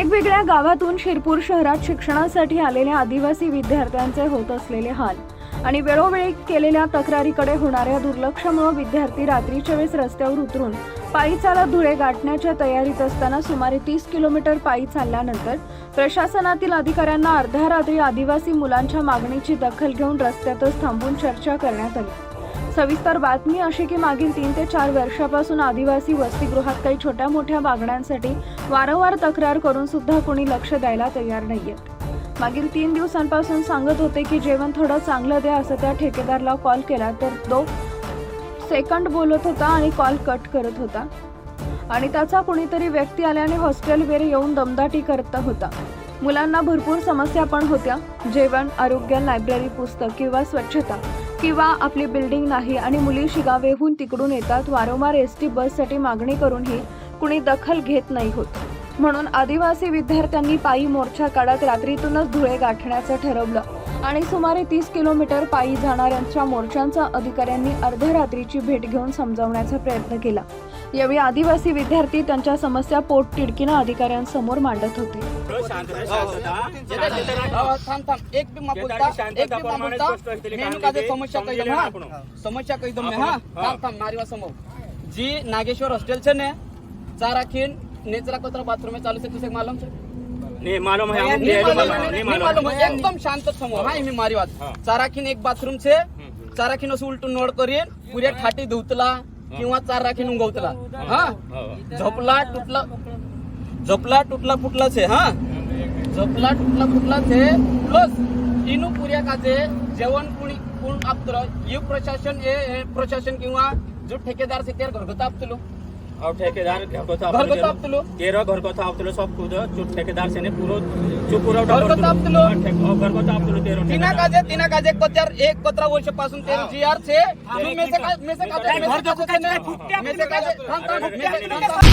वेगवेगळ्या गावातून शिरपूर शहरात शिक्षणासाठी आलेल्या आदिवासी विद्यार्थ्यांचे होत असलेले हाल आणि वेळोवेळी केलेल्या तक्रारीकडे होणाऱ्या दुर्लक्षामुळे विद्यार्थी रात्रीच्या वेळेस रस्त्यावर उतरून पायी चालत धुळे गाठण्याच्या तयारीत असताना सुमारे तीस किलोमीटर पायी चालल्यानंतर प्रशासनातील अधिकाऱ्यांना अर्ध्या रात्री आदिवासी मुलांच्या मागणीची दखल घेऊन रस्त्यातच थांबून चर्चा करण्यात आली. सविस्तर बातमी अशी की मागील तीन ते चार वर्षापासून आदिवासी वसतिगृहात काही छोट्या मोठ्या मागण्यांसाठी वारंवार तक्रार करून सुद्धा कोणी लक्ष द्यायला तयार नाहीयेत. मागील तीन दिवसांपासून सांगत होते की जेवण थोडं चांगलं द्या असं त्या ठेकेदारला कॉल केला तर तो सेकंड बोलत होता आणि कॉल कट करत होता. आणि त्याचा कुणीतरी व्यक्ती आल्याने हॉस्टेलवर येऊन दमदाटी करत होता. मुलांना भरपूर समस्या पण होत्या. जेवण आरोग्य लायब्ररी पुस्तक किंवा स्वच्छता किंवा आपली बिल्डिंग नाही आणि मुली शिगावेहून तिकडून येतात वारंवार एस टी बससाठी मागणी करूनही कुणी दखल घेत नाही होत. म्हणून आदिवासी विद्यार्थ्यांनी पायी मोर्चा काढत रात्रीतूनच धुळे गाठण्याचं ठरवलं आणि सुमारे तीस किलोमीटर पायी जाणाऱ्यांच्या मोर्चांचा अधिकाऱ्यांनी अर्ध्या रात्रीची भेट घेऊन समजावण्याचा प्रयत्न केला. यावेळी आदिवासी विद्यार्थी त्यांच्या समस्या पोटतिडकीनं अधिकाऱ्यांसमोर मांडत होते. जी नागेश्वर हॉस्टेल छे ने चारा खीन नेचरा कचरा बाथरूम में चालू से तुझे मालूम छे मालूम है मालूम है. एकदम शांत समोर हां मी मारी बात चारा खीन एक बाथरूम छे चारा खीन असं उलटून नोड करीन पुऱ्या खाटी धुतला किंवा चार राखी नुंगवतला. हा? हो. झोपला तुटला झोपला तुटला फुटला आहे हा? झोपला तुटला फुटला आहे. प्लस इनू पुर्याकाचे जेवण कुणी कोण आपतलो यू प्रशासन हे प्रशासन किंवा जो ठेकेदार से त्यार घरगुती आपतलो. और ठेकेदार घर को था घरगुती आपतलो तेरह घर को था आपतलो सब खुद जो ठेकेदार से ने पूरो जो पूरा घर को था आपतलो. घर को था आपतलो तेरह तिना काजे तिना काजे कोत्यार एक पत्रा वर्षपासून ते जी आर छे हा. मे से का मे से काजे घर मे से को काजे काय फुटत्या मे से काजे थांब थांब मे